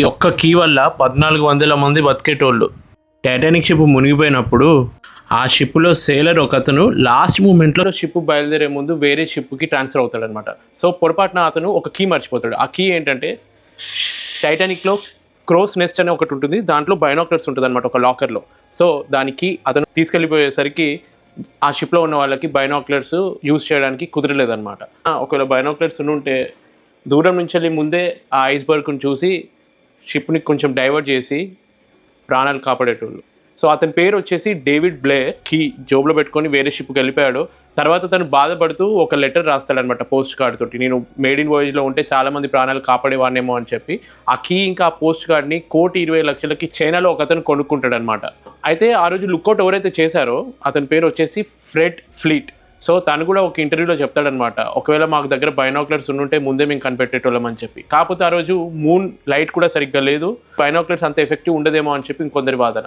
ఈ ఒక్క కీ వల్ల పద్నాలుగు వందల మంది బతికేటోళ్ళు. టైటానిక్ షిప్ మునిగిపోయినప్పుడు ఆ షిప్లో సేలర్ ఒకతను లాస్ట్ మూమెంట్లో షిప్ బయలుదేరే ముందు వేరే షిప్కి ట్రాన్స్ఫర్ అవుతాడు అనమాట సో పొరపాటున అతను ఒక కీ మర్చిపోతాడు. ఆ కీ ఏంటంటే టైటానిక్లో క్రోస్ నెస్ట్ అనే ఒకటి ఉంటుంది. దాంట్లో బైనాక్లర్స్ ఉంటుంది అనమాట ఒక లాకర్లో. సో దానికి అతను తీసుకెళ్ళిపోయేసరికి ఆ షిప్లో ఉన్న వాళ్ళకి బైనాక్లర్స్ యూజ్ చేయడానికి కుదరలేదన్నమాట. ఒకవేళ బైనాక్లర్స్ ఉంటే దూరం నుంచి వెళ్ళి ముందే ఆ ఐస్బర్గ్ను చూసి షిప్ని కొంచెం డైవర్ట్ చేసి ప్రాణాలు కాపాడేటోళ్ళు. సో అతని పేరు వచ్చేసి డేవిడ్ బ్లే కీ జోబులో పెట్టుకొని వేరే షిప్కి వెళ్ళిపోయాడు. తర్వాత తను బాధపడుతూ ఒక లెటర్ రాస్తాడనమాట పోస్ట్ కార్డ్ తోటి. నేను మేడ్ ఇన్ వాయిజ్లో ఉంటే చాలామంది ప్రాణాలు కాపాడేవాడినేమో అని చెప్పి. ఆ కీ ఇంకా ఆ పోస్ట్ కార్డ్ని కోటి ఇరవై లక్షలకి చైనాలో ఒక అతను కొనుక్కుంటాడనమాట అయితే ఆ రోజు లుక్అవుట్ ఎవరైతే చేశారో అతని పేరు వచ్చేసి ఫ్రెడ్ ఫ్లీట్ సో తను కూడా ఒక ఇంటర్వ్యూలో చెప్తాడనమాట ఒకవేళ మాకు దగ్గర బైనాక్లర్స్ ఉంటే ముందే మేము కనిపెట్టేటోళ్ళం అని చెప్పి. కాకపోతే ఆ రోజు మూన్ లైట్ కూడా సరిగ్గా లేదు బైనాక్లర్స్ అంత ఎఫెక్టివ్ ఉండదేమో అని చెప్పి ఇంకొందరి వాదన.